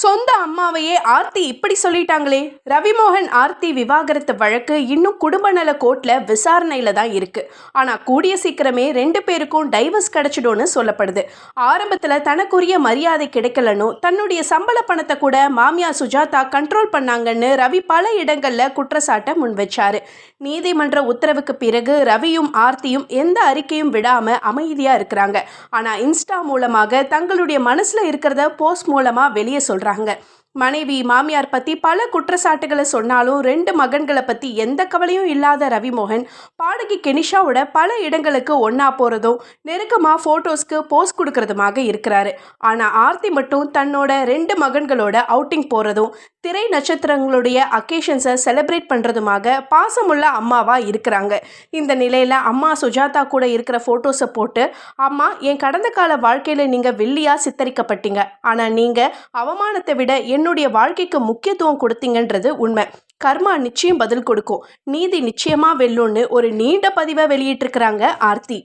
சொந்த அம்மாவையே ஆர்த்தி இப்படி சொல்லிட்டாங்களே. ரவிமோகன் ஆர்த்தி விவாகரத்து வழக்கு இன்னும் குடும்ப நல கோர்ட்ல விசாரணையில தான் இருக்கு. ஆனா கூடிய சீக்கிரமே ரெண்டு பேருக்கும் டைவர்ஸ் கிடைச்சிடும்னு சொல்லப்படுது. ஆரம்பத்துல தனக்குரிய மரியாதை கிடைக்கலன்னு தன்னுடைய சம்பள பணத்தை கூட மாமியா சுஜாதா கண்ட்ரோல் பண்ணாங்கன்னு ரவி பல இடங்கள்ல குற்றச்சாட்டை முன் வச்சாரு. நீதிமன்ற உத்தரவுக்கு பிறகு ரவியும் ஆர்த்தியும் எந்த அறிக்கையும் விடாம அமைதியா இருக்கிறாங்க. ஆனா இன்ஸ்டா மூலமாக தங்களுடைய மனசுல இருக்கிறத போஸ்ட் மூலமா வெளியே சொல்றாங்க. மனைவி மாமியார் பற்றி பல குற்றச்சாட்டுகளை சொன்னாலும் ரெண்டு மகன்களை பற்றி எந்த கவலையும் இல்லாத ரவிமோகன் பாடகி கெனிஷாவோட பல இடங்களுக்கு ஒன்றா போகிறதும் நெருக்கமாக ஃபோட்டோஸ்க்கு போஸ்ட் கொடுக்கறதுமாக இருக்கிறாரு. ஆனால் ஆர்த்தி மட்டும் தன்னோட ரெண்டு மகன்களோட அவுட்டிங் போகிறதும் திரை நட்சத்திரங்களுடைய அக்கேஷன்ஸை செலிப்ரேட் பண்ணுறதுமாக பாசமுள்ள அம்மாவாக இருக்கிறாங்க. இந்த நிலையில் அம்மா சுஜாதா கூட இருக்கிற ஃபோட்டோஸை போட்டு அம்மா என் கடந்த கால வாழ்க்கையில் நீங்கள் வெள்ளியாக சித்தரிக்கப்பட்டீங்க. ஆனால் நீங்கள் அவமானத்தை விட என்னுடைய வாழ்க்கைக்கு முக்கியத்துவம் கொடுத்தீங்கன்றது உண்மை. கர்மா நிச்சயம் பதில் கொடுக்கும். நீதி நிச்சயமாக வெல்லும்னு ஒரு நீண்ட பதிவை வெளியிட்டிருக்கிறாங்க ஆர்த்தி.